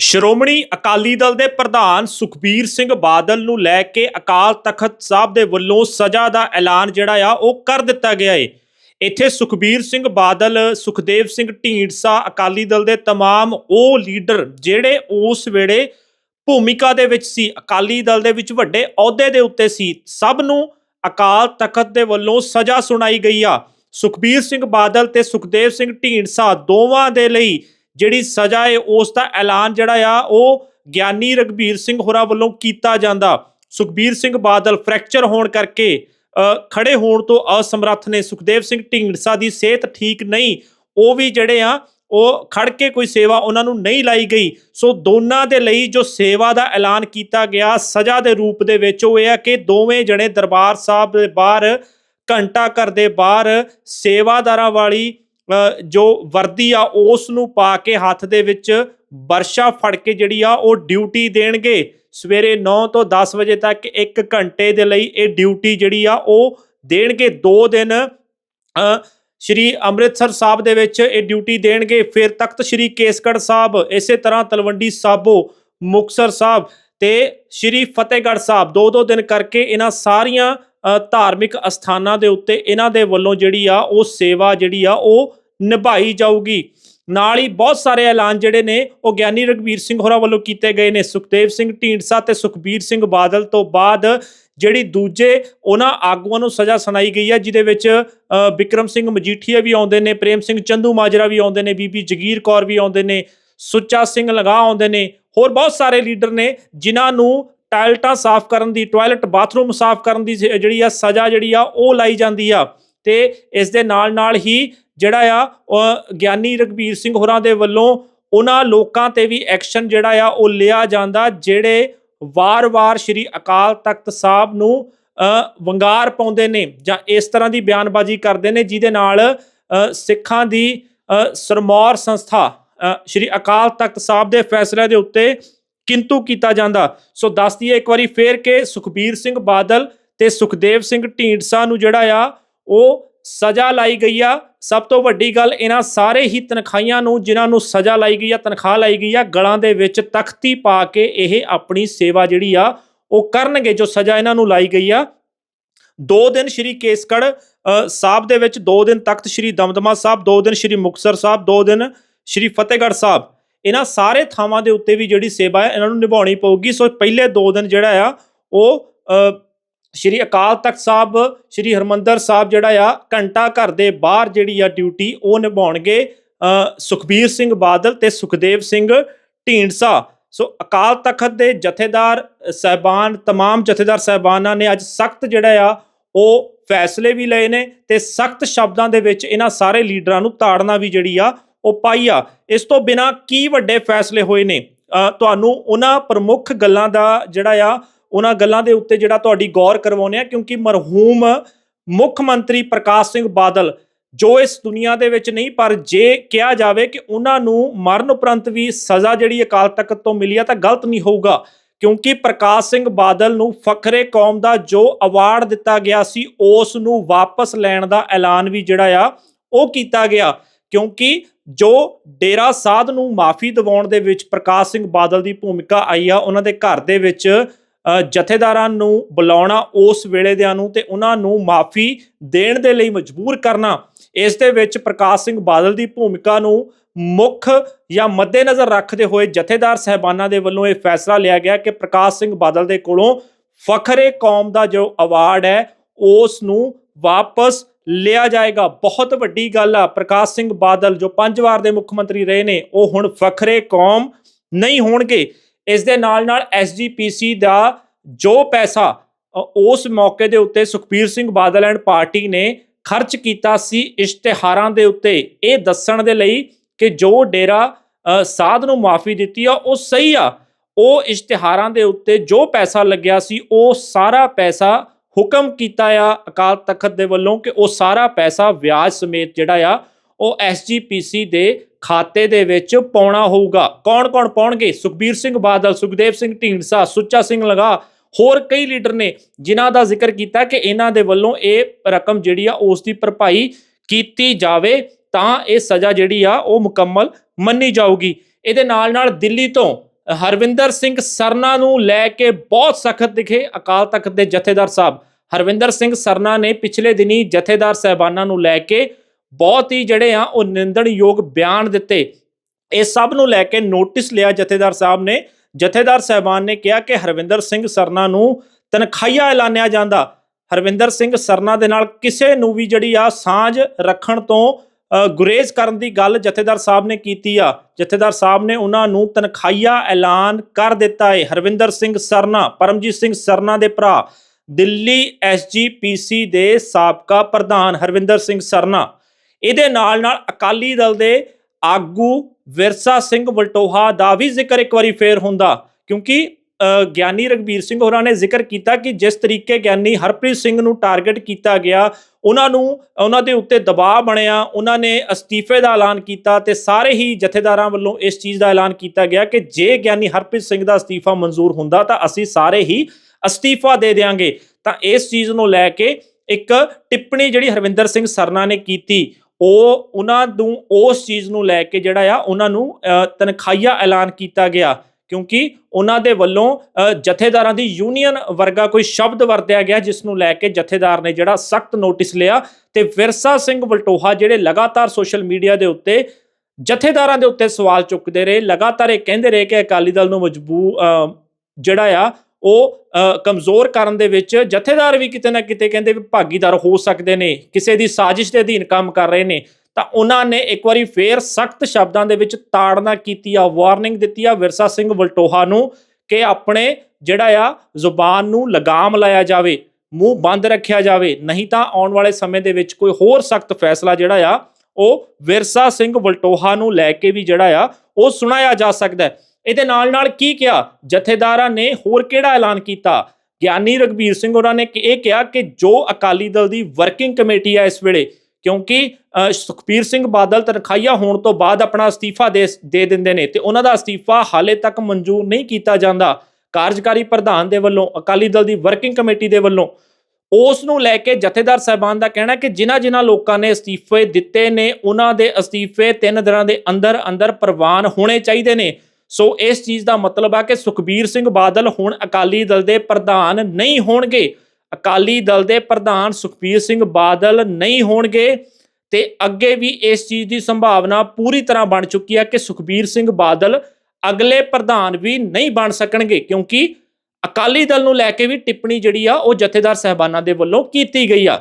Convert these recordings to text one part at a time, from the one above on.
ਸ਼੍ਰੋਮਣੀ ਅਕਾਲੀ ਦਲ ਦੇ ਪ੍ਰਧਾਨ ਸੁਖਬੀਰ ਸਿੰਘ ਬਾਦਲ ਨੂੰ ਲੈ ਕੇ ਅਕਾਲ ਤਖਤ ਸਾਹਿਬ ਦੇ ਵੱਲੋਂ ਸਜ਼ਾ ਦਾ ਐਲਾਨ ਜਿਹੜਾ ਆ ਉਹ ਕਰ ਦਿੱਤਾ ਗਿਆ ਏ ਇੱਥੇ ਸੁਖਬੀਰ ਸਿੰਘ ਬਾਦਲ ਸੁਖਦੇਵ ਸਿੰਘ ਢੀਂਡਸਾ ਅਕਾਲੀ ਦਲ ਦੇ तमाम ਉਹ ਲੀਡਰ ਜਿਹੜੇ ਉਸ ਵੇਲੇ ਭੂਮਿਕਾ ਦੇ ਵਿੱਚ ਸੀ ਅਕਾਲੀ ਦਲ ਦੇ ਵਿੱਚ ਵੱਡੇ ਅਹੁਦੇ ਦੇ ਉੱਤੇ ਸੀ ਸਭ ਨੂੰ ਅਕਾਲ ਤਖਤ ਦੇ ਵੱਲੋਂ ਸਜ਼ਾ ਸੁਣਾਈ ਗਈ ਆ ਸੁਖਬੀਰ ਸਿੰਘ ਬਾਦਲ ਤੇ ਸੁਖਦੇਵ ਸਿੰਘ ਢੀਂਡਸਾ ਦੋਵਾਂ ਦੇ ਲਈ ਜਿਹੜੀ ਸਜ਼ਾ ਹੈ ਉਸ ਦਾ ਐਲਾਨ ਜਿਹੜਾ ਆ ਉਹ ਗਿਆਨੀ ਰਗਵੀਰ ਸਿੰਘ ਹੋਰਾਂ ਵੱਲੋਂ ਕੀਤਾ ਜਾਂਦਾ। ਸੁਖਬੀਰ ਸਿੰਘ ਬਾਦਲ ਫ੍ਰੈਕਚਰ ਹੋਣ ਕਰਕੇ ਅ, ਖੜੇ ਹੋਣ ਤੋਂ ਅਸਮਰੱਥ ਨੇ। ਸੁਖਦੇਵ ਸਿੰਘ ਢੀਂਡਸਾ ਦੀ ਸਿਹਤ ਠੀਕ ਨਹੀਂ ਉਹ ਵੀ ਜਿਹੜੇ ਆ ਉਹ ਖੜ ਕੇ ਕੋਈ ਸੇਵਾ ਉਹਨਾਂ ਨੂੰ ਨਹੀਂ ਲਾਈ ਗਈ। ਸੋ ਦੋਨਾਂ ਦੇ ਲਈ ਜੋ ਸੇਵਾ ਦਾ ਐਲਾਨ ਕੀਤਾ ਗਿਆ ਸਜ਼ਾ ਦੇ ਰੂਪ ਦੇ ਵਿੱਚ ਉਹ ਇਹ ਹੈ ਕਿ ਦੋਵੇਂ ਜਣੇ ਦਰਬਾਰ ਸਾਹਿਬ ਦੇ ਬਾਹਰ ਘੰਟਾ ਘਰ ਦੇ ਬਾਹਰ ਸੇਵਾਦਾਰਾਂ ਵਾਲੀ ਜੋ ਵਰਦੀ ਆ ਉਸ ਨੂੰ ਪਾ ਕੇ ਹੱਥ ਦੇ ਵਿੱਚ ਵਰਸ਼ਾ ਫੜ ਕੇ ਜਿਹੜੀ ਆ, ਉਹ ਡਿਊਟੀ ਦੇਣਗੇ। ਸਵੇਰੇ 9 ਤੋਂ 10 ਵਜੇ ਤੱਕ 1 ਘੰਟੇ ਦੇ ਲਈ ਇਹ ਡਿਊਟੀ ਜਿਹੜੀ ਆ, ਉਹ ਦੇਣਗੇ। 2 ਦਿਨ ਸ਼੍ਰੀ ਅੰਮ੍ਰਿਤਸਰ ਸਾਹਿਬ ਦੇ ਵਿੱਚ ਇਹ ਡਿਊਟੀ ਦੇਣਗੇ। ਫਿਰ ਤਖਤ ਸ਼੍ਰੀ ਕੇਸਗੜ੍ਹ ਸਾਹਿਬ, ਇਸੇ ਤਰ੍ਹਾਂ ਤਲਵੰਡੀ ਸਾਬੋ ਮੁਕਸਰ ਸਾਹਿਬ ਤੇ ਸ਼੍ਰੀ ਫਤਿਹਗੜ੍ਹ ਸਾਹਿਬ। ਦੋ ਦੋ ਦਿਨ ਕਰਕੇ ਇਹਨਾਂ ਸਾਰੀਆਂ ਧਾਰਮਿਕ ਅਸਥਾਨਾਂ ਦੇ ਉੱਤੇ ਇਹਨਾਂ ਦੇ ਵੱਲੋਂ ਜਿਹੜੀ ਆ, ਉਹ ਸੇਵਾ ਜਿਹੜੀ ਆ, ਉਹ ਨਿਭਾਈ ਜਾਊਗੀ। ਨਾਲ ਹੀ ਬਹੁਤ ਸਾਰੇ ਐਲਾਨ ਜਿਹੜੇ ਨੇ ਉਹ ਗਿਆਨੀ ਰਗਵੀਰ ਸਿੰਘ ਹੋਰਾਂ ਵੱਲੋਂ ਕੀਤੇ ਗਏ ਨੇ। ਸੁਖਦੇਵ ਸਿੰਘ ਢੀਂਡਸਾ ਤੇ ਸੁਖਬੀਰ ਸਿੰਘ ਬਾਦਲ ਤੋਂ ਬਾਅਦ ਜਿਹੜੀ ਦੂਜੇ ਉਹਨਾਂ ਆਗੂਆਂ ਨੂੰ ਸਜ਼ਾ ਸੁਣਾਈ ਗਈ ਹੈ ਜਿਹਦੇ ਵਿੱਚ ਅ, ਬਿਕਰਮ ਸਿੰਘ ਮਜੀਠੀਆ ਵੀ ਆਉਂਦੇ ਨੇ ਪ੍ਰੇਮ ਸਿੰਘ ਚੰਦੂ ਮਾਜਰਾ ਵੀ ਆਉਂਦੇ ਨੇ ਬੀਬੀ ਜਗੀਰ ਕੌਰ ਵੀ ਆਉਂਦੇ ਨੇ ਸੁੱਚਾ ਸਿੰਘ ਲਗਾ ਆਉਂਦੇ ਨੇ ਹੋਰ ਬਹੁਤ ਸਾਰੇ ਲੀਡਰ ਨੇ ਜਿਨ੍ਹਾਂ ਨੂੰ ਟਾਇਲਟਾਂ ਸਾਫ਼ ਕਰਨ ਦੀ ਟਾਇਲਟ ਬਾਥਰੂਮ ਸਾਫ਼ ਕਰਨ ਦੀ ਸ- ਜਿਹੜੀ ਆ ਸਜ਼ਾ ਜਿਹੜੀ ਆ ਉਹ ਲਾਈ ਜਾਂਦੀ ਆ। ਤੇ ਇਸ ਦੇ ਨਾਲ ਨਾਲ ਹੀ ਜਿਹੜਾ ਆ ਗਿਆਨੀ ਰਗਵੀਰ ਸਿੰਘ ਹੋਰਾਂ ਦੇ ਵੱਲੋਂ ਉਹਨਾਂ ਲੋਕਾਂ ਤੇ ਵੀ ਐਕਸ਼ਨ ਜਿਹੜਾ ਆ, ਉਹ ਲਿਆ ਜਾਂਦਾ, ਜਿਹੜੇ ਵਾਰ-ਵਾਰ ਸ਼੍ਰੀ ਅਕਾਲ ਤਖਤ ਸਾਹਿਬ ਨੂੰ ਵੰਗਾਰ ਪਾਉਂਦੇ ਨੇ ਜਾਂ ਇਸ ਤਰ੍ਹਾਂ ਦੀ ਬਿਆਨਬਾਜ਼ੀ ਕਰਦੇ ਨੇ, ਜਿਹਦੇ ਨਾਲ ਸਿੱਖਾਂ ਦੀ ਸਰਮੌਰ ਸੰਸਥਾ ਸ਼੍ਰੀ ਅਕਾਲ ਤਖਤ ਸਾਹਿਬ ਦੇ ਫੈਸਲੇ ਦੇ ਉੱਤੇ ਕਿੰਤੂ ਕੀਤਾ ਜਾਂਦਾ। ਸੋ ਦੱਸ ਦਈਏ ਇੱਕ ਵਾਰੀ ਫੇਰ ਕਿ ਸੁਖਬੀਰ ਸਿੰਘ ਬਾਦਲ ਤੇ ਸੁਖਦੇਵ ਸਿੰਘ ਢੀਂਡਸਾ ਨੂੰ ਜਿਹੜਾ ਆ ਉਹ ਸਜ਼ਾ ਲਾਈ ਗਈ ਆ। ਸਭ ਤੋਂ ਵੱਡੀ ਗੱਲ, ਇਹਨਾਂ ਸਾਰੇ ਹੀ ਤਨਖਾਹੀਆਂ ਨੂੰ, ਜਿਨ੍ਹਾਂ ਨੂੰ ਸਜ਼ਾ ਲਾਈ ਗਈ ਆ, ਤਨਖਾਹ ਲਾਈ ਗਈ ਆ, ਗਲਾਂ ਦੇ ਵਿੱਚ ਤਖਤੀ ਪਾ ਕੇ ਇਹ ਆਪਣੀ ਸੇਵਾ ਜਿਹੜੀ ਆ, ਉਹ ਕਰਨਗੇ, ਜੋ ਸਜ਼ਾ ਇਹਨਾਂ ਨੂੰ ਲਾਈ ਗਈ ਆ। ਦੋ ਦਿਨ ਸ਼੍ਰੀ ਕੇਸਗੜ੍ਹ ਸਾਹਿਬ ਦੇ ਵਿੱਚ, ਦੋ ਦਿਨ ਤਖਤ ਸ਼੍ਰੀ ਦਮਦਮਾ ਸਾਹਿਬ, ਦੋ ਦਿਨ ਸ਼੍ਰੀ ਮੁਕਤਸਰ ਸਾਹਿਬ, ਦੋ ਦਿਨ ਸ਼੍ਰੀ ਫਤਿਹਗੜ੍ਹ ਸਾਹਿਬ। ਇਹਨਾਂ ਸਾਰੇ ਥਾਵਾਂ ਦੇ ਉੱਤੇ ਵੀ ਜਿਹੜੀ ਸੇਵਾ ਹੈ, ਇਹਨਾਂ ਨੂੰ ਨਿਭਾਉਣੀ ਪਊਗੀ। ਸੋ ਪਹਿਲੇ ਦੋ ਦਿਨ ਜਿਹੜਾ ਆ, ਉਹ ਸ਼੍ਰੀ ਅਕਾਲ ਤਖਤ ਸਾਹਿਬ ਸ਼੍ਰੀ ਹਰਮੰਦਰ ਸਾਹਿਬ ਜਿਹੜਾ ਆ ਘੰਟਾ ਘਰ ਦੇ ਬਾਹਰ ਜਿਹੜੀ ਆ ਡਿਊਟੀ ਉਹ ਨਿਭਾਉਣਗੇ ਅ, ਸੁਖਬੀਰ ਸਿੰਘ ਬਾਦਲ ਤੇ ਸੁਖਦੇਵ ਸਿੰਘ ਢੀਂਡਸਾ ਸੋ ਅਕਾਲ ਤਖਤ ਦੇ ਜਥੇਦਾਰ ਸਹਿਬਾਨ तमाम ਜਥੇਦਾਰ ਸਹਿਬਾਨਾਂ ਨੇ ਅੱਜ ਸਖਤ ਜਿਹੜਾ ਆ ਉਹ ਫੈਸਲੇ ਵੀ ਲਏ ਨੇ ਤੇ ਸਖਤ ਸ਼ਬਦਾਂ ਦੇ ਵਿੱਚ ਇਹਨਾਂ ਸਾਰੇ ਲੀਡਰਾਂ ਨੂੰ ਤਾੜਨਾ ਵੀ ਜਿਹੜੀ ਆ ਉਹ ਪਾਈ ਆ ਇਸ ਤੋਂ ਬਿਨਾ ਕੀ ਵੱਡੇ ਫੈਸਲੇ ਹੋਏ ਨੇ ਅ, ਤੁਹਾਨੂੰ ਉਹਨਾਂ ਪ੍ਰਮੁੱਖ ਗੱਲਾਂ ਦਾ ਜਿਹੜਾ ਆ ਉਹਨਾਂ ਗੱਲਾਂ ਦੇ ਉੱਤੇ ਜਿਹੜਾ ਤੁਹਾਡੀ ਗੌਰ ਕਰਵਾਉਂਦੇ ਆ ਕਿਉਂਕਿ ਮਰਹੂਮ ਮੁੱਖ ਮੰਤਰੀ ਪ੍ਰਕਾਸ਼ ਸਿੰਘ ਬਾਦਲ, ਜੋ ਇਸ ਦੁਨੀਆ ਦੇ ਵਿੱਚ ਨਹੀਂ, ਪਰ ਜੇ ਕਿਹਾ ਜਾਵੇ ਕਿ ਉਹਨਾਂ ਨੂੰ ਮਰਨ ਉਪਰੰਤ ਵੀ ਸਜ਼ਾ ਜਿਹੜੀ ਅਕਾਲ ਤਖਤ ਤੋਂ ਮਿਲੀ ਆ, ਤਾਂ ਗਲਤ ਨਹੀਂ ਹੋਊਗਾ। ਕਿਉਂਕਿ ਪ੍ਰਕਾਸ਼ ਸਿੰਘ ਬਾਦਲ ਨੂੰ ਫਖਰੇ ਕੌਮ ਦਾ ਜੋ ਅਵਾਰਡ ਦਿੱਤਾ ਗਿਆ ਸੀ, ਉਸ ਨੂੰ ਵਾਪਸ ਲੈਣ ਦਾ ਐਲਾਨ ਵੀ ਜਿਹੜਾ ਆ, ਉਹ ਕੀਤਾ ਗਿਆ। ਕਿਉਂਕਿ ਜੋ ਡੇਰਾ ਸਾਧ ਨੂੰ ਮਾਫੀ ਦਿਵਾਉਣ ਦੇ ਵਿੱਚ ਪ੍ਰਕਾਸ਼ ਸਿੰਘ ਬਾਦਲ ਦੀ ਭੂਮਿਕਾ ਆਈ ਆ, ਉਹਨਾਂ ਦੇ ਘਰ ਦੇ ਵਿੱਚ ਜਥੇਦਾਰਾਂ ਨੂੰ ਬੁਲਾਉਣਾ ਉਸ ਵੇਲੇ ਦਿਆਂ ਨੂੰ ਤੇ ਉਹਨਾਂ ਨੂੰ ਮਾਫੀ ਦੇਣ ਦੇ ਲਈ ਮਜਬੂਰ ਕਰਨਾ, ਇਸ ਦੇ ਵਿੱਚ ਪ੍ਰਕਾਸ਼ ਸਿੰਘ ਬਾਦਲ ਦੀ ਭੂਮਿਕਾ ਨੂੰ ਮੁੱਖ ਜਾਂ ਮੱਦੇਨਜ਼ਰ ਰੱਖਦੇ ਹੋਏ ਜਥੇਦਾਰ ਸਹਿਬਾਨਾਂ ਦੇ ਵੱਲੋਂ ਇਹ ਫੈਸਲਾ ਲਿਆ ਗਿਆ ਕਿ ਪ੍ਰਕਾਸ਼ ਸਿੰਘ ਬਾਦਲ ਦੇ ਕੋਲੋਂ ਫਖਰੇ ਕੌਮ ਦਾ ਜੋ ਅਵਾਰਡ ਹੈ, ਉਸ ਨੂੰ ਵਾਪਸ ਲਿਆ ਜਾਏਗਾ। ਬਹੁਤ ਵੱਡੀ ਗੱਲ ਆ, ਪ੍ਰਕਾਸ਼ ਸਿੰਘ ਬਾਦਲ ਜੋ ਪੰਜ ਵਾਰ ਦੇ ਮੁੱਖ ਮੰਤਰੀ ਰਹੇ ਨੇ, ਉਹ ਹੁਣ ਫਖਰੇ ਕੌਮ ਨਹੀਂ ਹੋਣਗੇ। ਇਸ ਦੇ ਨਾਲ ਨਾਲ ਐਸਜੀਪੀਸੀ ਦਾ ਜੋ ਪੈਸਾ ਉਸ ਮੌਕੇ ਦੇ ਉੱਤੇ ਸੁਖਬੀਰ ਸਿੰਘ ਬਾਦਲ ਐਂਡ ਪਾਰਟੀ ਨੇ ਖਰਚ ਕੀਤਾ ਸੀ ਇਸ਼ਤਿਹਾਰਾਂ ਦੇ ਉੱਤੇ, ਇਹ ਦੱਸਣ ਦੇ ਲਈ ਕਿ ਜੋ ਡੇਰਾ ਸਾਧ ਨੂੰ ਮਾਫੀ ਦਿੱਤੀ ਆ, ਉਹ ਸਹੀ ਆ। ਉਹ ਇਸ਼ਤਿਹਾਰਾਂ ਦੇ ਉੱਤੇ ਜੋ ਪੈਸਾ ਲੱਗਿਆ ਸੀ, ਉਹ ਸਾਰਾ ਪੈਸਾ ਹੁਕਮ ਕੀਤਾ ਆ ਅਕਾਲ ਤਖਤ ਦੇ ਵੱਲੋਂ ਕਿ ਉਹ ਸਾਰਾ ਪੈਸਾ ਵਿਆਜ ਸਮੇਤ ਜਿਹੜਾ ਆ ਉਹ ਐਸਜੀਪੀਸੀ ਦੇ ਖਾਤੇ ਦੇ ਵਿੱਚ ਪਾਉਣਾ ਹੋਊਗਾ। ਕੌਣ-ਕੌਣ ਪਾਉਣਗੇ? ਸੁਖਬੀਰ ਸਿੰਘ ਬਾਦਲ, ਸੁਖਦੇਵ ਸਿੰਘ ਢੀਂਡਸਾ, ਸੁੱਚਾ ਸਿੰਘ ਲਗਾ, ਹੋਰ ਕਈ ਲੀਡਰ ਨੇ ਜਿਨ੍ਹਾਂ ਦਾ ਜ਼ਿਕਰ ਕੀਤਾ ਕਿ ਇਹਨਾਂ ਦੇ ਵੱਲੋਂ ਇਹ ਰਕਮ ਜਿਹੜੀ ਆ ਉਸ ਦੀ ਭਰਪਾਈ ਕੀਤੀ ਜਾਵੇ ਤਾਂ ਇਹ ਸਜ਼ਾ ਜਿਹੜੀ ਆ ਉਹ ਮੁਕੰਮਲ ਮੰਨੀ ਜਾਊਗੀ। ਇਹਦੇ ਨਾਲ ਨਾਲ ਦਿੱਲੀ ਤੋਂ ਹਰਵਿੰਦਰ ਸਿੰਘ ਸਰਨਾ ਨੂੰ ਲੈ ਕੇ ਬਹੁਤ ਸਖਤ ਦਿਖੇ ਅਕਾਲ ਤਖਤ ਦੇ ਜਥੇਦਾਰ ਸਾਹਿਬ। ਹਰਵਿੰਦਰ ਸਿੰਘ ਸਰਨਾ ਨੇ ਪਿਛਲੇ ਦਿਨੀ ਜਥੇਦਾਰ ਸਹਿਬਾਨਾਂ ਨੂੰ ਲੈ ਕੇ ਬਹੁਤ ਹੀ ਜਿਹੜੇ ਆ, ਉਹ ਨਿੰਦਣਯੋਗ ਬਿਆਨ ਦਿੱਤੇ। ਇਹ ਸਭ ਨੂੰ ਲੈ ਕੇ ਨੋਟਿਸ ਲਿਆ ਜਥੇਦਾਰ ਸਾਹਿਬ ਨੇ। ਜਥੇਦਾਰ ਸਹਿਬਾਨ ਨੇ ਕਿਹਾ ਕਿ ਹਰਵਿੰਦਰ ਸਿੰਘ ਸਰਨਾ ਨੂੰ ਤਨਖਾਹੀਆ ਐਲਾਨਿਆ ਜਾਂਦਾ। ਹਰਵਿੰਦਰ ਸਿੰਘ ਸਰਨਾ ਦੇ ਨਾਲ ਕਿਸੇ ਨੂੰ ਵੀ ਜਿਹੜੀ ਆ, ਸਾਂਝ ਰੱਖਣ ਤੋਂ ਗੁਰੇਜ਼ ਕਰਨ ਦੀ ਗੱਲ ਜਥੇਦਾਰ ਸਾਹਿਬ ਨੇ ਕੀਤੀ ਆ। ਜਥੇਦਾਰ ਸਾਹਿਬ ਨੇ ਉਹਨਾਂ ਨੂੰ ਤਨਖਾਹੀਆ ਐਲਾਨ ਕਰ ਦਿੱਤਾ ਹੈ ਹਰਵਿੰਦਰ ਸਿੰਘ ਸਰਨਾ, ਪਰਮਜੀਤ ਸਿੰਘ ਸਰਨਾ ਦੇ ਭਰਾ, ਦਿੱਲੀ ਐਸਜੀਪੀਸੀ ਦੇ ਸਾਬਕਾ ਪ੍ਰਧਾਨ ਹਰਵਿੰਦਰ ਸਿੰਘ ਸਰਨਾ। ਇਹਦੇ ਨਾਲ ਨਾਲ ਅਕਾਲੀ ਦਲ ਦੇ ਆਗੂ ਵਿਰਸਾ ਸਿੰਘ ਵਲਟੋਹਾ ਦਾ ਵੀ ਜ਼ਿਕਰ ਇੱਕ ਵਾਰੀ ਫੇਰ ਹੁੰਦਾ, ਕਿਉਂਕਿ ਗਿਆਨੀ ਰਗਬੀਰ ਸਿੰਘ ਹੋਰਾਂ ਨੇ ਜ਼ਿਕਰ ਕੀਤਾ ਕਿ ਜਿਸ ਤਰੀਕੇ ਗਿਆਨੀ ਹਰਪ੍ਰੀਤ ਸਿੰਘ ਨੂੰ ਟਾਰਗੇਟ ਕੀਤਾ ਗਿਆ, ਉਹਨਾਂ ਨੂੰ, ਉਹਨਾਂ ਦੇ ਉੱਤੇ ਦਬਾਅ ਬਣਿਆ, ਉਹਨਾਂ ਨੇ ਅਸਤੀਫੇ ਦਾ ਐਲਾਨ ਕੀਤਾ ਤੇ ਸਾਰੇ ਹੀ ਜਥੇਦਾਰਾਂ ਵੱਲੋਂ ਇਸ ਚੀਜ਼ ਦਾ ਐਲਾਨ ਕੀਤਾ ਗਿਆ ਕਿ ਜੇ ਗਿਆਨੀ ਹਰਪ੍ਰੀਤ ਸਿੰਘ ਦਾ ਅਸਤੀਫਾ ਮਨਜ਼ੂਰ ਹੁੰਦਾ ਤਾਂ ਅਸੀਂ ਸਾਰੇ ਹੀ ਅਸਤੀਫਾ ਦੇ ਦੇਵਾਂਗੇ ਤਾਂ ਇਸ ਚੀਜ਼ ਨੂੰ ਲੈ ਕੇ ਇੱਕ ਟਿੱਪਣੀ ਜਿਹੜੀ ਹਰਵਿੰਦਰ ਸਿੰਘ ਸਰਨਾ ਨੇ ਕੀਤੀ ਉਹ ਉਹਨਾਂ ਨੂੰ ਉਸ ਚੀਜ਼ ਨੂੰ ਲੈ ਕੇ ਜਿਹੜਾ ਆ ਉਹਨਾਂ ਨੂੰ ਅ, ਐਲਾਨ ਕੀਤਾ ਗਿਆ। ਕਿਉਂਕਿ ਉਹਨਾਂ ਦੇ ਵੱਲੋਂ ਜਥੇਦਾਰਾਂ ਦੀ ਯੂਨੀਅਨ ਵਰਗਾ ਕੋਈ ਸ਼ਬਦ ਵਰਤਿਆ ਗਿਆ ਜਿਸ ਨੂੰ ਲੈ ਕੇ ਜਥੇਦਾਰ ਨੇ ਜਿਹੜਾ ਸਖਤ ਨੋਟਿਸ ਲਿਆ ਤੇ ਵਿਰਸਾ ਸਿੰਘ ਵਲਟੋਹਾ ਜਿਹੜੇ ਲਗਾਤਾਰ ਸੋਸ਼ਲ ਮੀਡੀਆ ਦੇ ਉੱਤੇ ਜਥੇਦਾਰਾਂ ਦੇ ਉੱਤੇ ਸਵਾਲ ਚੁੱਕਦੇ ਰਹੇ ਲਗਾਤਾਰ ਇਹ ਕਹਿੰਦੇ ਰਹੇ ਕਿ ਅਕਾਲੀ ਦਲ ਨੂੰ ਮਜਬੂ ਜਿਹੜਾ ਆ ਉਹ ਕਮਜ਼ੋਰ ਕਰਨ ਦੇ ਵਿੱਚ ਜਥੇਦਾਰ ਵੀ ਕਿਤੇ ਨਾ ਕਿਤੇ ਕਹਿੰਦੇ ਵੀ ਭਾਗੀਦਾਰ ਹੋ ਸਕਦੇ ਨੇ, ਕਿਸੇ ਦੀ ਸਾਜ਼ਿਸ਼ ਦੇ ਅਧੀਨ ਕੰਮ ਕਰ ਰਹੇ ਨੇ, ਤਾਂ ਉਹਨਾਂ ਨੇ ਇੱਕ ਵਾਰੀ ਫੇਰ ਸਖਤ ਸ਼ਬਦਾਂ ਦੇ ਵਿੱਚ ਤਾੜਨਾ ਕੀਤੀ ਆ ਵਾਰਨਿੰਗ ਦਿੱਤੀ ਆ ਵਿਰਸਾ ਸਿੰਘ ਵਲਟੋਹਾ ਨੂੰ ਕਿ ਆਪਣੇ ਜਿਹੜਾ ਆ ਜ਼ੁਬਾਨ ਨੂੰ ਲਗਾਮ ਲਾਇਆ ਜਾਵੇ, ਮੂੰਹ ਬੰਦ ਰੱਖਿਆ ਜਾਵੇ, ਨਹੀਂ ਤਾਂ ਆਉਣ ਵਾਲੇ ਸਮੇਂ ਦੇ ਵਿੱਚ ਕੋਈ ਹੋਰ ਸਖਤ ਫੈਸਲਾ ਜਿਹੜਾ ਆ, ਉਹ ਵਿਰਸਾ ਸਿੰਘ ਵਲਟੋਹਾ ਨੂੰ ਲੈ ਕੇ ਵੀ ਜਿਹੜਾ ਆ, ਉਹ ਸੁਣਾਇਆ ਜਾ ਸਕਦਾ ਹੈ। ਇਹਦੇ ਨਾਲ ਨਾਲ ਕੀ ਕਿਹਾ? ਜਥੇਦਾਰਾਂ ਨੇ ਹੋਰ ਕਿਹੜਾ ਐਲਾਨ ਕੀਤਾ? ਗਿਆਨੀ ਰਗਬੀਰ ਸਿੰਘ ਹੋਰਾਂ ਨੇ ਇਹ ਕਿਹਾ ਕਿ ਜੋ ਅਕਾਲੀ ਦਲ ਦੀ ਵਰਕਿੰਗ ਕਮੇਟੀ ਹੈ ਇਸ ਵੇਲੇ, ਕਿਉਂਕਿ ਸੁਖਬੀਰ ਸਿੰਘ ਬਾਦਲ ਤਨਖਾਹੀਆ ਹੋਣ ਤੋਂ ਬਾਅਦ ਆਪਣਾ ਅਸਤੀਫਾ ਦੇ ਦੇ ਦਿੰਦੇ ਨੇ ਤੇ ਉਹਨਾਂ ਦਾ ਅਸਤੀਫਾ ਹਾਲੇ ਤੱਕ ਮਨਜ਼ੂਰ ਨਹੀਂ ਕੀਤਾ ਜਾਂਦਾ। ਕਾਰਜਕਾਰੀ ਪ੍ਰਧਾਨ ਦੇ ਵੱਲੋਂ, ਅਕਾਲੀ ਦਲ ਦੀ ਵਰਕਿੰਗ ਕਮੇਟੀ ਦੇ ਵੱਲੋਂ, ਉਸ ਨੂੰ ਲੈ ਕੇ ਜਥੇਦਾਰ ਸਾਹਿਬਾਨ ਦਾ ਕਹਿਣਾ ਕਿ ਜਿਨ੍ਹਾਂ ਜਿਨ੍ਹਾਂ ਲੋਕਾਂ ਨੇ ਅਸਤੀਫੇ ਦਿੱਤੇ ਨੇ, ਉਹਨਾਂ ਦੇ ਅਸਤੀਫੇ ਤਿੰਨ ਦਿਨਾਂ ਦੇ ਅੰਦਰ ਅੰਦਰ ਪ੍ਰਵਾਨ ਹੋਣੇ ਚਾਹੀਦੇ ਨੇ। ਸੋ ਇਸ ਚੀਜ਼ ਦਾ ਮਤਲਬ ਆ ਕਿ ਸੁਖਬੀਰ ਸਿੰਘ ਬਾਦਲ ਹੁਣ ਅਕਾਲੀ ਦਲ ਦੇ ਪ੍ਰਧਾਨ ਨਹੀਂ ਹੋਣਗੇ। ਅਕਾਲੀ ਦਲ ਦੇ ਪ੍ਰਧਾਨ ਸੁਖਬੀਰ ਸਿੰਘ ਬਾਦਲ ਨਹੀਂ ਹੋਣਗੇ ਤੇ ਅੱਗੇ ਵੀ ਇਸ ਚੀਜ਼ ਦੀ ਸੰਭਾਵਨਾ ਪੂਰੀ ਤਰ੍ਹਾਂ ਬਣ ਚੁੱਕੀ ਹੈ ਕਿ ਸੁਖਬੀਰ ਸਿੰਘ ਬਾਦਲ ਅਗਲੇ ਪ੍ਰਧਾਨ ਵੀ ਨਹੀਂ ਬਣ ਸਕਣਗੇ, ਕਿਉਂਕਿ ਅਕਾਲੀ ਦਲ ਨੂੰ ਲੈ ਕੇ ਵੀ ਟਿੱਪਣੀ ਜਿਹੜੀ ਆ ਉਹ ਜਥੇਦਾਰ ਸਹਿਬਾਨਾਂ ਦੇ ਵੱਲੋਂ ਕੀਤੀ ਗਈ ਆ।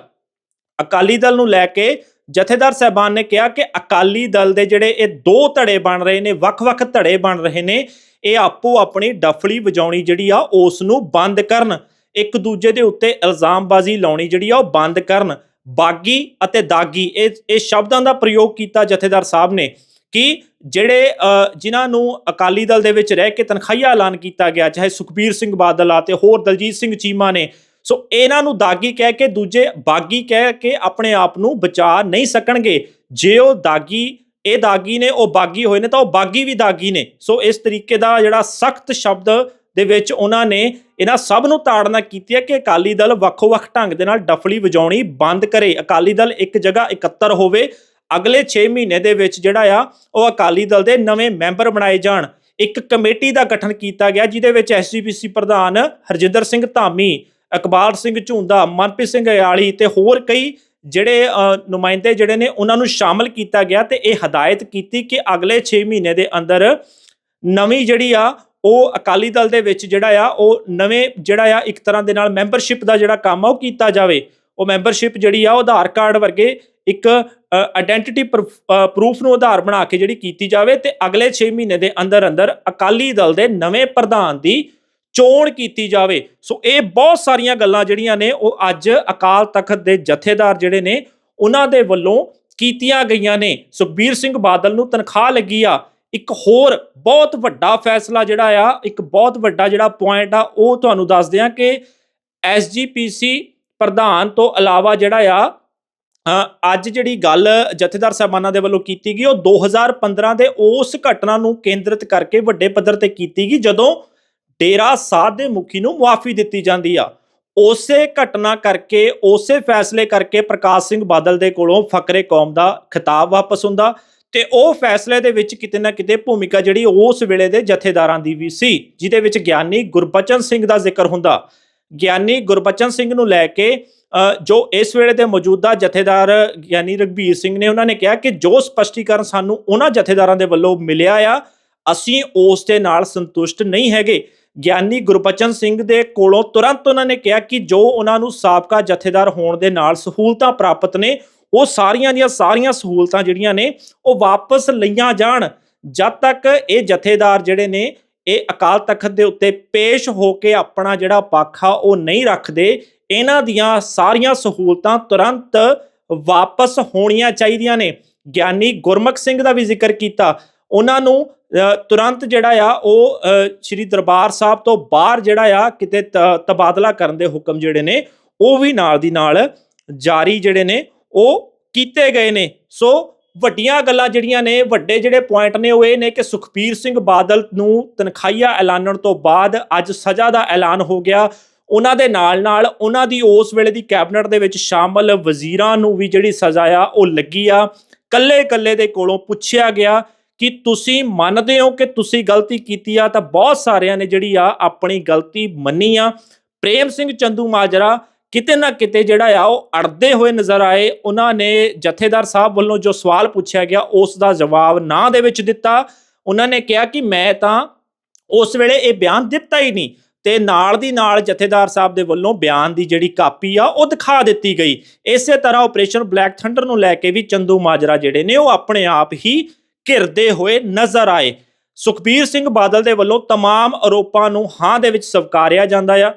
ਅਕਾਲੀ ਦਲ ਨੂੰ ਲੈ ਕੇ ਜਥੇਦਾਰ ਸਹਿਬਾਨ ਨੇ ਕਿਹਾ ਕਿ ਅਕਾਲੀ ਦਲ ਦੇ ਜਿਹੜੇ ਇਹ ਦੋ ਧੜੇ ਬਣ ਰਹੇ ਨੇ ਵੱਖ-ਵੱਖ ਧੜੇ ਬਣ ਰਹੇ ਨੇ ਇਹ ਆਪੋ ਆਪਣੀ ਡਫਲੀ ਵਜਾਉਣੀ ਜਿਹੜੀ ਆ ਉਸ ਨੂੰ ਬੰਦ ਕਰਨ। ਇੱਕ ਦੂਜੇ ਦੇ ਉੱਤੇ ਇਲਜ਼ਾਮਬਾਜ਼ੀ ਲਾਉਣੀ ਜਿਹੜੀ ਆ ਉਹ ਬੰਦ ਕਰਨ। ਬਾਗੀ ਅਤੇ ਦਾਗੀ ਇਹ ਇਹ ਸ਼ਬਦਾਂ ਦਾ ਪ੍ਰਯੋਗ ਕੀਤਾ ਜਥੇਦਾਰ ਸਾਹਿਬ ਨੇ ਕਿ ਜਿਹੜੇ ਅ, ਜਿਨ੍ਹਾਂ ਨੂੰ ਅਕਾਲੀ ਦਲ ਦੇ ਵਿੱਚ ਰਹਿ ਕੇ ਤਨਖਾਹੀਆ ਐਲਾਨ ਕੀਤਾ ਗਿਆ ਚਾਹੇ ਸੁਖਬੀਰ ਸਿੰਘ ਬਾਦਲ ਆ ਤੇ ਹੋਰ ਦਲਜੀਤ ਸਿੰਘ ਚੀਮਾ ਨੇ ਸੋ ਇਹਨਾਂ ਨੂੰ ਦਾਗੀ ਕਹਿ ਕੇ ਦੂਜੇ ਬਾਗੀ ਕਹਿ ਕੇ ਆਪਣੇ ਆਪ ਨੂੰ ਬਚਾ ਨਹੀਂ ਸਕਣਗੇ। ਜੇ ਉਹ ਦਾਗੀ, ਇਹ ਦਾਗੀ ਨੇ, ਉਹ ਬਾਗੀ ਹੋਏ ਨੇ ਤਾਂ ਉਹ ਬਾਗੀ ਵੀ ਦਾਗੀ ਨੇ। ਸੋ ਇਸ ਤਰੀਕੇ ਦਾ ਜਿਹੜਾ ਸਖਤ ਸ਼ਬਦ ਦੇ ਵਿੱਚ ਉਹਨਾਂ ਨੇ ਇਹਨਾਂ ਸਭ ਨੂੰ ਤਾੜਨਾ ਕੀਤੀ ਹੈ ਕਿ ਅਕਾਲੀ ਦਲ ਵੱਖੋ-ਵੱਖ ਢੰਗ ਦੇ ਨਾਲ ਡਫਲੀ ਵਜਾਉਣੀ ਬੰਦ ਕਰੇ। ਅਕਾਲੀ ਦਲ ਇੱਕ ਜਗ੍ਹਾ ਇਕੱਤਰ ਹੋਵੇ, ਅਗਲੇ 6 ਮਹੀਨੇ ਦੇ ਵਿੱਚ ਜਿਹੜਾ ਆ, ਉਹ ਅਕਾਲੀ ਦਲ ਦੇ ਨਵੇਂ ਮੈਂਬਰ ਬਣਾਏ ਜਾਣ। ਇੱਕ ਕਮੇਟੀ ਦਾ ਗਠਨ ਕੀਤਾ ਗਿਆ, ਜਿਹਦੇ ਵਿੱਚ ਐਸਜੀਪੀਸੀ ਪ੍ਰਧਾਨ ਹਰਜਿੰਦਰ ਸਿੰਘ ਧਾਮੀ ਇਕਬਾਲ ਸਿੰਘ ਝੁੰਦਾ, ਮਨਪ੍ਰੀਤ ਸਿੰਘ ਅਯਾਲੀ ਤੇ ਹੋਰ ਕਈ ਜਿਹੜੇ ਨੁਮਾਇੰਦੇ ਜਿਹੜੇ ਨੇ, ਉਹਨਾਂ ਨੂੰ ਸ਼ਾਮਲ ਕੀਤਾ ਗਿਆ ਤੇ ਇਹ ਹਦਾਇਤ ਕੀਤੀ ਕਿ ਅਗਲੇ 6 ਮਹੀਨੇ ਦੇ ਅੰਦਰ ਨਵੀਂ ਜਿਹੜੀ ਆ, ਉਹ ਅਕਾਲੀ ਦਲ ਦੇ ਵਿੱਚ ਜਿਹੜਾ ਆ, ਉਹ ਨਵੇਂ ਜਿਹੜਾ ਆ, ਇੱਕ ਤਰ੍ਹਾਂ ਦੇ ਨਾਲ ਮੈਂਬਰਸ਼ਿਪ ਦਾ ਜਿਹੜਾ ਕੰਮ ਆ, ਉਹ ਕੀਤਾ ਜਾਵੇ। ਉਹ ਮੈਂਬਰਸ਼ਿਪ ਜਿਹੜੀ ਆ, ਉਹ ਆਧਾਰ ਕਾਰਡ ਵਰਗੇ ਇੱਕ ਆਇਡੈਂਟੀਟੀ ਪ੍ਰੂਫ ਨੂੰ ਆਧਾਰ ਬਣਾ ਕੇ ਜਿਹੜੀ ਕੀਤੀ ਜਾਵੇ ਤੇ ਅਗਲੇ 6 ਮਹੀਨੇ ਦੇ ਅੰਦਰ ਅੰਦਰ ਅਕਾਲੀ ਦਲ ਦੇ ਨਵੇਂ ਪ੍ਰਧਾਨ ਦੀ ਚੋਣ ਕੀਤੀ ਜਾਵੇ। ਸੋ ਇਹ ਬਹੁਤ ਸਾਰੀਆਂ ਗੱਲਾਂ ਜਿਹੜੀਆਂ ਨੇ ਉਹ ਅੱਜ ਅਕਾਲ ਤਖਤ ਦੇ ਜਥੇਦਾਰ ਜਿਹੜੇ ਨੇ, ਉਹਨਾਂ ਦੇ ਵੱਲੋਂ ਕੀਤੀਆਂ ਗਈਆਂ ਨੇ। ਸੁਖਬੀਰ ਸਿੰਘ ਬਾਦਲ ਨੂੰ ਤਨਖਾਹ ਲੱਗੀ ਆ। ਇੱਕ ਹੋਰ ਬਹੁਤ ਵੱਡਾ ਫੈਸਲਾ ਜਿਹੜਾ ਆ, ਇੱਕ ਬਹੁਤ ਵੱਡਾ ਜਿਹੜਾ ਪੁਆਇੰਟ ਆ, ਉਹ ਤੁਹਾਨੂੰ ਦੱਸਦੇ ਆ ਕਿ ਐਸਜੀਪੀਸੀ ਪ੍ਰਧਾਨ ਤੋਂ ਇਲਾਵਾ ਜਿਹੜਾ ਆ ਅੱਜ ਜਿਹੜੀ ਗੱਲ ਜਥੇਦਾਰ ਸਾਹਿਬਾਨਾਂ ਦੇ ਵੱਲੋਂ ਕੀਤੀ ਗਈ, ਉਹ 2015 ਦੇ ਉਸ ਘਟਨਾ ਨੂੰ ਕੇਂਦਰਿਤ ਕਰਕੇ ਵੱਡੇ ਪੱਧਰ ਤੇ ਕੀਤੀ ਗਈ। ਜਦੋਂ ਡੇਰਾ ਸਾਧ ਦੇ ਮੁਖੀ ਨੂੰ ਮੁਆਫੀ ਦਿੱਤੀ ਜਾਂਦੀ ਆ। ਉਸੇ ਘਟਨਾ ਕਰਕੇ, ਉਸੇ ਫੈਸਲੇ ਕਰਕੇ ਪ੍ਰਕਾਸ਼ ਸਿੰਘ ਬਾਦਲ ਦੇ ਕੋਲੋਂ ਫਕਰੇ ਕੌਮ ਦਾ ਖਿਤਾਬ ਵਾਪਸ ਹੁੰਦਾ ਤੇ ਉਹ ਫੈਸਲੇ ਦੇ ਵਿੱਚ ਕਿਤੇ ਨਾ ਕਿਤੇ ਭੂਮਿਕਾ ਜਿਹੜੀ ਉਸ ਵੇਲੇ ਦੇ ਜਥੇਦਾਰਾਂ ਦੀ ਵੀ ਸੀ, ਜਿਹਦੇ ਵਿੱਚ ਗਿਆਨੀ ਗੁਰਬਚਨ ਸਿੰਘ ਦਾ ਜ਼ਿਕਰ ਹੁੰਦਾ। ਗਿਆਨੀ ਗੁਰਬਚਨ ਸਿੰਘ ਨੂੰ ਲੈ ਕੇ ਜੋ ਇਸ ਵੇਲੇ ਦੇ ਮੌਜੂਦਾ ਜਥੇਦਾਰ ਗਿਆਨੀ ਰਗਵੀਰ ਸਿੰਘ ਨੇ ਉਹਨਾਂ ਨੇ ਕਿਹਾ ਕਿ ਜੋ ਸਪਸ਼ਟੀਕਰਨ ਸਾਨੂੰ ਉਹਨਾਂ ਜਥੇਦਾਰਾਂ ਦੇ ਵੱਲੋਂ ਮਿਲਿਆ ਆ, ਅਸੀਂ ਉਸ ਦੇ ਨਾਲ ਸੰਤੁਸ਼ਟ ਨਹੀਂ ਹੈਗੇ। ਗਿਆਨੀ ਗੁਰਬਚਨ ਸਿੰਘ ਦੇ ਕੋਲੋਂ ਤੁਰੰਤ ਉਹਨਾਂ ਨੇ ਕਿਹਾ ਕਿ ਜੋ ਉਹਨਾਂ ਨੂੰ ਸਾਬਕਾ ਜਥੇਦਾਰ ਹੋਣ ਦੇ ਨਾਲ ਸਹੂਲਤਾਂ ਪ੍ਰਾਪਤ ਨੇ, ਉਹ ਸਾਰੀਆਂ ਦੀਆਂ ਸਾਰੀਆਂ ਸਹੂਲਤਾਂ ਜਿਹੜੀਆਂ ਨੇ, ਉਹ ਵਾਪਸ ਲਈਆਂ ਜਾਣ। ਜਦ ਤੱਕ ਇਹ ਜਥੇਦਾਰ ਜਿਹੜੇ ਨੇ, ਇਹ ਅਕਾਲ ਤਖਤ ਦੇ ਉੱਤੇ ਪੇਸ਼ ਹੋ ਕੇ ਆਪਣਾ ਜਿਹੜਾ ਪੱਖ ਆ, ਉਹ ਨਹੀਂ ਰੱਖਦੇ, ਇਹਨਾਂ ਦੀਆਂ ਸਾਰੀਆਂ ਸਹੂਲਤਾਂ ਤੁਰੰਤ ਵਾਪਸ ਹੋਣੀਆਂ ਚਾਹੀਦੀਆਂ ਨੇ। ਗਿਆਨੀ ਗੁਰਮੁਖ ਸਿੰਘ ਦਾ ਵੀ ਜ਼ਿਕਰ ਕੀਤਾ। ਉਹਨਾਂ ਨੂੰ ਤੁਰੰਤ ਜਿਹੜਾ ਆ, ਉਹ ਸ਼੍ਰੀ ਦਰਬਾਰ ਸਾਹਿਬ ਤੋਂ ਬਾਹਰ ਜਿਹੜਾ ਆ, ਕਿਤੇ ਤ- ਤਬਾਦਲਾ ਕਰਨ ਦੇ ਹੁਕਮ ਜਿਹੜੇ ਨੇ, ਉਹ ਵੀ ਨਾਲ ਦੀ ਨਾਲ ਜਾਰੀ ਜਿਹੜੇ ਨੇ, ਉਹ ਕੀਤੇ ਗਏ ਨੇ। ਸੋ ਵੱਡੀਆਂ ਗੱਲਾਂ ਜਿਹੜੀਆਂ ਨੇ, ਵੱਡੇ ਜਿਹੜੇ ਪੁਆਇੰਟ ਨੇ, ਉਹ ਇਹ ਨੇ ਕਿ ਸੁਖਬੀਰ ਸਿੰਘ ਬਾਦਲ ਨੂੰ ਤਨਖਾਹੀਆ ਐਲਾਨਣ ਤੋਂ ਬਾਅਦ ਅੱਜ ਸਜ਼ਾ ਦਾ ਐਲਾਨ ਹੋ ਗਿਆ। ਉਹਨਾਂ ਦੇ ਨਾਲ ਨਾਲ ਉਹਨਾਂ ਦੀ ਉਸ ਵੇਲੇ ਦੀ ਕੈਬਨਿਟ ਦੇ ਵਿੱਚ ਸ਼ਾਮਲ ਵਜ਼ੀਰਾਂ ਨੂੰ ਵੀ ਜਿਹੜੀ ਸਜ਼ਾ ਆ, ਉਹ ਲੱਗੀ ਆ। ਕੱਲੇ ਕੱਲੇ ਦੇ ਕੋਲੋਂ ਪੁੱਛਿਆ ਗਿਆ। ਕਿ ਤੁਸੀਂ ਮੰਨਦੇ ਹੋ ਕਿ ਤੁਸੀਂ ਗਲਤੀ ਕੀਤੀ ਆ? ਤਾਂ ਬਹੁਤ ਸਾਰਿਆਂ ਨੇ ਜਿਹੜੀ ਆ ਆਪਣੀ ਗਲਤੀ ਮੰਨੀ ਆ। ਪ੍ਰੇਮ ਸਿੰਘ ਚੰਦੂ ਮਾਜਰਾ ਕਿਤੇ ਨਾ ਕਿਤੇ ਜਿਹੜਾ ਆ, ਉਹ ਅੜਦੇ ਹੋਏ ਨਜ਼ਰ ਆਏ। ਉਹਨਾਂ ਨੇ ਜਥੇਦਾਰ ਸਾਹਿਬ ਵੱਲੋਂ ਜੋ ਸਵਾਲ ਪੁੱਛਿਆ ਗਿਆ, ਉਸ ਦਾ ਜਵਾਬ ਨਾ ਦੇ ਵਿੱਚ ਦਿੱਤਾ। ਉਹਨਾਂ ਨੇ ਕਿਹਾ ਕਿ ਮੈਂ ਤਾਂ ਉਸ ਵੇਲੇ ਇਹ ਬਿਆਨ ਦਿੱਤਾ ਹੀ ਨਹੀਂ। ਤੇ ਨਾਲ ਦੀ ਨਾਲ ਜਥੇਦਾਰ ਸਾਹਿਬ ਦੇ ਵੱਲੋਂ ਬਿਆਨ ਦੀ ਜਿਹੜੀ ਕਾਪੀ ਆ, ਉਹ ਦਿਖਾ ਦਿੱਤੀ ਗਈ। ਇਸੇ ਤਰ੍ਹਾਂ ਆਪਰੇਸ਼ਨ ਬਲੈਕ ਥੰਡਰ ਨੂੰ ਲੈ ਕੇ ਵੀ ਚੰਦੂ ਮਾਜਰਾ ਜਿਹੜੇ ਨੇ, ਉਹ ਆਪਣੇ ਆਪ ਹੀ ਘਿਰਦੇ ਹੋਏ ਨਜ਼ਰ ਆਏ ਸੁਖਬੀਰ ਸਿੰਘ ਬਾਦਲ ਦੇ ਵੱਲੋਂ तमाम ਆਰੋਪਾਂ ਨੂੰ ਹਾਂ ਦੇ ਵਿੱਚ ਸਵਕਾਰਿਆ ਜਾਂਦਾ ਆ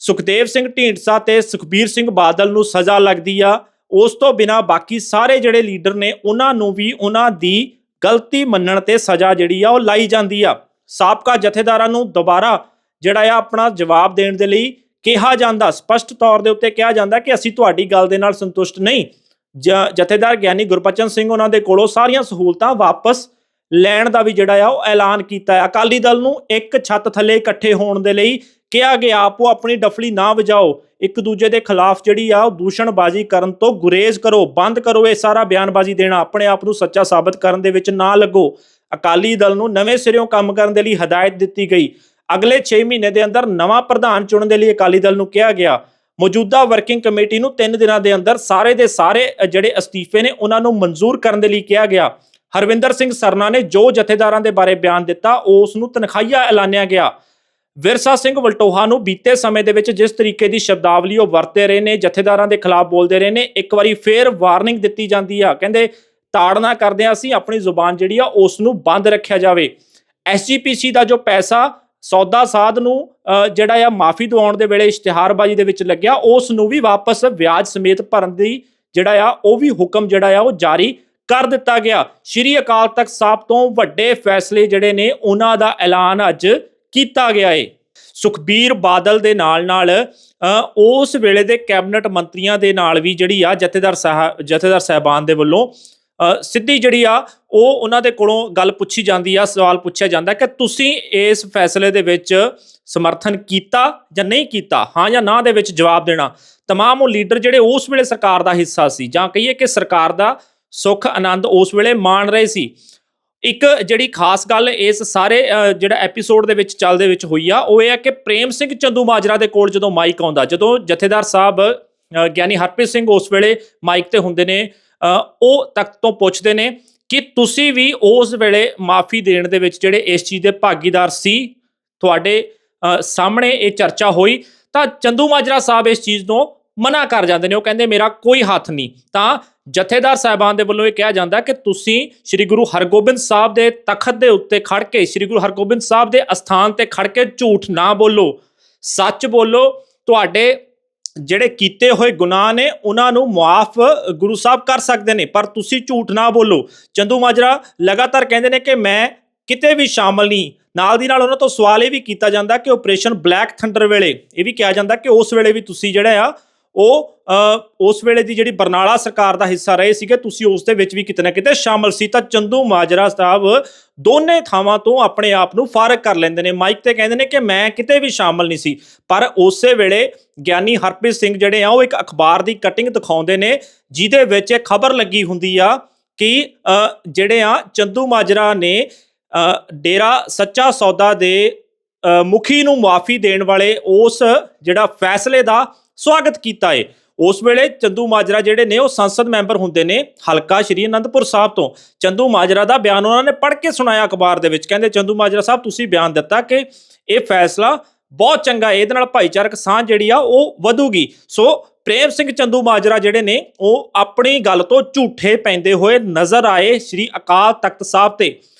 ਸੁਖਦੇਵ ਸਿੰਘ ਢੀਂਡਸਾ ਤੇ ਸੁਖਬੀਰ ਸਿੰਘ ਬਾਦਲ ਨੂੰ ਸਜ਼ਾ ਲੱਗਦੀ ਆ ਉਸ ਤੋਂ ਬਿਨਾ ਬਾਕੀ ਸਾਰੇ ਜਿਹੜੇ ਲੀਡਰ ਨੇ ਉਹਨਾਂ ਨੂੰ ਵੀ ਉਹਨਾਂ ਦੀ ਗਲਤੀ ਮੰਨਣ ਤੇ ਸਜ਼ਾ ਜਿਹੜੀ ਆ ਉਹ ਲਾਈ ਜਾਂਦੀ ਆ ਸਾਬਕਾ ਜਥੇਦਾਰਾਂ ਨੂੰ ਦੁਬਾਰਾ ਜਿਹੜਾ ਆ ਆਪਣਾ ਜਵਾਬ ਦੇਣ ਦੇ ਲਈ ਕਿਹਾ ਜਾਂਦਾ ਸਪਸ਼ਟ ਤੌਰ ਦੇ ਉੱਤੇ ਕਿਹਾ ਜਾਂਦਾ ਕਿ ਅਸੀਂ ਤੁਹਾਡੀ ਗੱਲ ਦੇ ਨਾਲ ਸੰਤੁਸ਼ਟ ਨਹੀਂ ਜ- ਜਥੇਦਾਰ ਗਿਆਨੀ ਗੁਰਪਚਨ ਸਿੰਘ ਉਹਨਾਂ ਦੇ ਕੋਲੋਂ ਸਾਰੀਆਂ ਸਹੂਲਤਾਂ ਵਾਪਸ ਲੈਣ ਦਾ ਵੀ ਜਿਹੜਾ ਆ ਉਹ ਐਲਾਨ ਕੀਤਾ ਹੈ। ਅਕਾਲੀ ਦਲ ਨੂੰ ਇੱਕ ਛੱਤ ਥੱਲੇ ਇਕੱਠੇ ਹੋਣ ਦੇ ਲਈ ਕਿਹਾ ਗਿਆ, ਆਪੋ ਆਪਣੀ ਡਫਲੀ ਨਾ ਵਜਾਓ। ਇੱਕ ਦੂਜੇ ਦੇ ਖਿਲਾਫ ਜਿਹੜੀ ਆ ਉਹ ਦੂਸ਼ਣਬਾਜ਼ੀ ਕਰਨ ਤੋਂ ਗੁਰੇਜ਼ ਕਰੋ, ਬੰਦ ਕਰੋ ਇਹ ਸਾਰਾ ਬਿਆਨਬਾਜ਼ੀ ਦੇਣਾ। ਆਪਣੇ ਆਪ ਨੂੰ ਸੱਚਾ ਸਾਬਤ ਕਰਨ ਦੇ ਵਿੱਚ ਨਾ ਲੱਗੋ। ਅਕਾਲੀ ਦਲ ਨੂੰ ਨਵੇਂ ਸਿਰਿਓਂ ਕੰਮ ਕਰਨ ਦੇ ਲਈ ਹਦਾਇਤ ਦਿੱਤੀ ਗਈ। ਅਗਲੇ 6 ਮਹੀਨੇ ਦੇ ਅੰਦਰ ਨਵਾਂ ਪ੍ਰਧਾਨ ਚੁਣਨ ਦੇ ਲਈ ਅਕਾਲੀ ਦਲ ਨੂੰ ਕਿਹਾ ਗਿਆ। ਮੌਜੂਦਾ ਵਰਕਿੰਗ ਕਮੇਟੀ ਨੂੰ 3 ਦਿਨਾਂ ਦੇ ਅੰਦਰ ਸਾਰੇ ਦੇ ਸਾਰੇ ਜਿਹੜੇ ਅਸਤੀਫੇ ਨੇ, ਉਹਨਾਂ ਨੂੰ ਮਨਜ਼ੂਰ ਕਰਨ ਦੇ ਲਈ ਕਿਹਾ ਗਿਆ। ਹਰਵਿੰਦਰ ਸਿੰਘ ਸਰਨਾ ਨੇ ਜੋ ਜਥੇਦਾਰਾਂ ਦੇ ਬਾਰੇ ਬਿਆਨ ਦਿੱਤਾ, ਉਸ ਨੂੰ ਤਨਖਾਹੀਆ ਐਲਾਨਿਆ ਗਿਆ। ਵਿਰਸਾ ਸਿੰਘ ਵਲਟੋਹਾ ਨੂੰ ਬੀਤੇ ਸਮੇਂ ਦੇ ਵਿੱਚ ਜਿਸ ਤਰੀਕੇ ਦੀ ਸ਼ਬਦਾਵਲੀ ਉਹ ਵਰਤੇ ਰਹੇ ਨੇ, ਜਥੇਦਾਰਾਂ ਦੇ ਖਿਲਾਫ ਬੋਲਦੇ ਰਹੇ ਨੇ, ਇੱਕ ਵਾਰੀ ਫੇਰ ਵਾਰਨਿੰਗ ਦਿੱਤੀ ਜਾਂਦੀ ਆ। ਕਹਿੰਦੇ ਤਾੜਨਾ ਕਰਦੇ ਆ ਅਸੀਂ, ਆਪਣੀ ਜ਼ੁਬਾਨ ਜਿਹੜੀ ਆ, ਉਸ ਨੂੰ ਬੰਦ ਰੱਖਿਆ ਜਾਵੇ। ਐਸਜੀਪੀਸੀ ਦਾ ਜੋ ਪੈਸਾ ਸੌਦਾ ਸਾਧ ਨੂੰ ਅ, ਜਿਹੜਾ ਆ ਮਾਫੀ ਦਿਵਾਉਣ ਦੇ ਵੇਲੇ ਇਸ਼ਤਿਹਾਰਬਾਜ਼ੀ ਦੇ ਵਿੱਚ ਲੱਗਿਆ ਉਸ ਨੂੰ ਵੀ ਵਾਪਸ ਵਿਆਜ ਸਮੇਤ ਭਰਨ ਦੀ ਜਿਹੜਾ ਆ ਉਹ ਵੀ ਹੁਕਮ ਜਿਹੜਾ ਆ ਉਹ ਜਾਰੀ ਕਰ ਦਿੱਤਾ ਗਿਆ। ਸ਼੍ਰੀ ਅਕਾਲ ਤਖਤ ਸਾਹਿਬ ਤੋਂ ਵੱਡੇ ਫੈਸਲੇ ਜਿਹੜੇ ਨੇ ਉਹਨਾਂ ਦਾ ਐਲਾਨ ਅੱਜ ਕੀਤਾ ਗਿਆ ਏ। ਸੁਖਬੀਰ ਬਾਦਲ ਦੇ ਨਾਲ ਨਾਲ ਅ, ਉਸ ਵੇਲੇ ਦੇ ਕੈਬਨਿਟ ਮੰਤਰੀਆਂ ਦੇ ਨਾਲ ਵੀ ਜਿਹੜੀ ਆ ਜਥੇਦਾਰ ਸਾਹਿਬ ਜਥੇਦਾਰ ਸਾਹਿਬਾਨ ਦੇ ਵੱਲੋਂ ਸਿੱਧੀ ਜਿਹੜੀ ਆ, ਉਹ ਉਹਨਾਂ ਦੇ ਕੋਲੋਂ ਗੱਲ ਪੁੱਛੀ ਜਾਂਦੀ ਆ, ਸਵਾਲ ਪੁੱਛਿਆ ਜਾਂਦਾ ਕਿ ਤੁਸੀਂ ਇਸ ਫੈਸਲੇ ਦੇ ਵਿੱਚ ਸਮਰਥਨ ਕੀਤਾ ਜਾਂ ਨਹੀਂ ਕੀਤਾ? ਹਾਂ ਜਾਂ ਨਾ ਦੇ ਵਿੱਚ ਜਵਾਬ ਦੇਣਾ। ਤਮਾਮ ਉਹ ਲੀਡਰ ਜਿਹੜੇ ਉਸ ਵੇਲੇ ਸਰਕਾਰ ਦਾ ਹਿੱਸਾ ਸੀ, ਜਾਂ ਕਹੀਏ ਕਿ ਸਰਕਾਰ ਦਾ ਸੁੱਖ, ਆਨੰਦ ਉਸ ਵੇਲੇ ਮਾਣ ਰਹੇ ਸੀ। ਇੱਕ ਜਿਹੜੀ ਖਾਸ ਗੱਲ ਇਸ ਸਾਰੇ ਜਿਹੜਾ ਐਪੀਸੋਡ ਦੇ ਵਿੱਚ ਚੱਲਦੇ ਵਿੱਚ ਹੋਈ ਆ, ਉਹ ਇਹ ਹੈ ਕਿ ਪ੍ਰੇਮ ਸਿੰਘ ਚੰਦੂ ਮਾਜਰਾ ਦੇ ਕੋਲ ਜਦੋਂ ਮਾਈਕ ਆਉਂਦਾ, ਜਦੋਂ ਜਥੇਦਾਰ ਸਾਹਿਬ ਗਿਆਨੀ ਹਰਪ੍ਰੀਤ ਸਿੰਘ ਉਸ ਵੇਲੇ ਮਾਈਕ ਤੇ ਹੁੰਦੇ ਨੇ ਉਹ ਤਖਤ ਤੋਂ ਪੁੱਛਦੇ ਨੇ ਕਿ ਤੁਸੀਂ ਵੀ ਉਸ ਵੇਲੇ ਮਾਫੀ ਦੇਣ ਦੇ ਵਿੱਚ ਜਿਹੜੇ ਇਸ ਚੀਜ਼ ਦੇ ਭਾਗੀਦਾਰ ਸੀ, ਤੁਹਾਡੇ ਸਾਹਮਣੇ ਇਹ ਚਰਚਾ ਹੋਈ, ਤਾਂ ਚੰਦੂ ਮਾਜਰਾ ਸਾਹਿਬ ਇਸ ਚੀਜ਼ ਨੂੰ ਮਨਾ ਕਰ ਜਾਂਦੇ ਨੇ। ਉਹ ਕਹਿੰਦੇ, ਮੇਰਾ ਕੋਈ ਹੱਥ ਨਹੀਂ। ਤਾਂ ਜਥੇਦਾਰ ਸਾਹਿਬਾਨ ਦੇ ਵੱਲੋਂ ਇਹ ਕਿਹਾ ਜਾਂਦਾ ਕਿ ਤੁਸੀਂ ਸ੍ਰੀ ਗੁਰੂ ਹਰਗੋਬਿੰਦ ਸਾਹਿਬ ਦੇ ਤਖਤ ਦੇ ਉੱਤੇ ਖੜ ਕੇ, ਸ੍ਰੀ ਗੁਰੂ ਹਰਗੋਬਿੰਦ ਸਾਹਿਬ ਦੇ ਅਸਥਾਨ ਤੇ ਖੜ ਕੇ ਝੂਠ ਨਾ ਬੋਲੋ, ਸੱਚ ਬੋਲੋ, ਤੁਹਾਡੇ ਜਿਹੜੇ ਕੀਤੇ ਹੋਏ ਗੁਨਾਹ ਨੇ, ਉਹਨਾਂ ਨੂੰ ਮੁਆਫ ਗੁਰੂ ਸਾਹਿਬ ਕਰ ਸਕਦੇ ਨੇ। ਪਰ ਤੁਸੀਂ ਝੂਠ ਨਾ ਬੋਲੋ। ਚੰਦੂ ਮਾਜਰਾ ਲਗਾਤਾਰ ਕਹਿੰਦੇ ਨੇ ਕਿ ਮੈਂ ਕਿਤੇ ਵੀ ਸ਼ਾਮਲ ਨਹੀਂ। ਨਾਲ ਦੀ ਨਾਲ ਉਹਨਾਂ ਤੋਂ ਸਵਾਲ ਇਹ ਵੀ ਕੀਤਾ ਜਾਂਦਾ ਕਿ ਆਪਰੇਸ਼ਨ ਬਲੈਕ ਥੰਡਰ ਵੇਲੇ। ਇਹ ਵੀ ਕਿਹਾ ਜਾਂਦਾ ਕਿ ਉਸ ਵੇਲੇ ਵੀ ਤੁਸੀਂ ਜਿਹੜਾ ਆ ਉਹ ਉਸ ਵੇਲੇ ਦੀ ਜਿਹੜੀ ਬਰਨਾਲਾ ਸਰਕਾਰ ਦਾ ਹਿੱਸਾ ਰਹੇ ਸੀਗੇ, ਤੁਸੀਂ ਉਸ ਦੇ ਵਿੱਚ ਵੀ ਕਿਤੇ ਨਾ ਕਿਤੇ ਸ਼ਾਮਲ ਸੀ। ਤਾਂ ਚੰਦੂ ਮਾਜਰਾ ਸਾਹਿਬ ਦੋਨੇ ਥਾਵਾਂ ਤੋਂ ਆਪਣੇ ਆਪ ਨੂੰ ਫਾਰਗ ਕਰ ਲੈਂਦੇ ਨੇ। ਮਾਈਕ ਤੇ ਕਹਿੰਦੇ ਨੇ ਕਿ ਮੈਂ ਕਿਤੇ ਵੀ ਸ਼ਾਮਲ ਨਹੀਂ ਸੀ। ਪਰ ਉਸੇ ਵੇਲੇ ਗਿਆਨੀ ਹਰਪ੍ਰੀਤ ਸਿੰਘ ਜਿਹੜੇ ਆ, ਉਹ ਇੱਕ ਅਖਬਾਰ ਦੀ ਕਟਿੰਗ ਦਿਖਾਉਂਦੇ ਨੇ, ਜਿਹਦੇ ਵਿੱਚ ਇਹ ਖਬਰ ਲੱਗੀ ਹੁੰਦੀ ਆ ਕਿ ਜਿਹੜੇ ਆ, ਚੰਦੂ ਮਾਜਰਾ ਨੇ ਡੇਰਾ ਸੱਚਾ ਸੌਦਾ ਦੇ ਮੁਖੀ ਨੂੰ ਮਾਫੀ ਦੇਣ ਵਾਲੇ ਉਸ ਜਿਹੜਾ ਫੈਸਲੇ ਦਾ ਸਵਾਗਤ ਕੀਤਾ ਏ। ਉਸ ਵੇਲੇ ਚੰਦੂ ਮਾਜਰਾ ਜਿਹੜੇ ਨੇ, ਉਹ ਸੰਸਦ ਮੈਂਬਰ ਹੁੰਦੇ ਨੇ, ਹਲਕਾ ਸ਼੍ਰੀ ਅਨੰਦਪੁਰ ਸਾਹਿਬ ਤੋਂ। ਚੰਦੂ ਮਾਜਰਾ ਦਾ ਬਿਆਨ ਉਹਨਾਂ ਨੇ ਪੜ੍ਹ ਕੇ ਸੁਣਾਇਆ ਅਖਬਾਰ ਦੇ ਵਿੱਚ। ਕਹਿੰਦੇ, ਚੰਦੂ ਮਾਜਰਾ ਸਾਹਿਬ, ਤੁਸੀਂ ਬਿਆਨ ਦਿੱਤਾ ਕਿ ਇਹ ਫੈਸਲਾ ਬਹੁਤ ਚੰਗਾ ਇਹਦੇ ਨਾਲ ਭਾਈਚਾਰਕ ਸਾਂਝ ਜਿਹੜੀ ਆ, ਉਹ ਵਧੂਗੀ। ਸੋ ਪ੍ਰੇਮ ਸਿੰਘ ਚੰਦੂ ਮਾਜਰਾ ਜਿਹੜੇ ਨੇ, ਉਹ ਆਪਣੀ ਗੱਲ ਤੋਂ ਝੂਠੇ ਪੈਂਦੇ ਹੋਏ ਨਜ਼ਰ ਆਏ ਸ੍ਰੀ ਅਕਾਲ ਤਖਤ ਸਾਹਿਬ ਤੇ।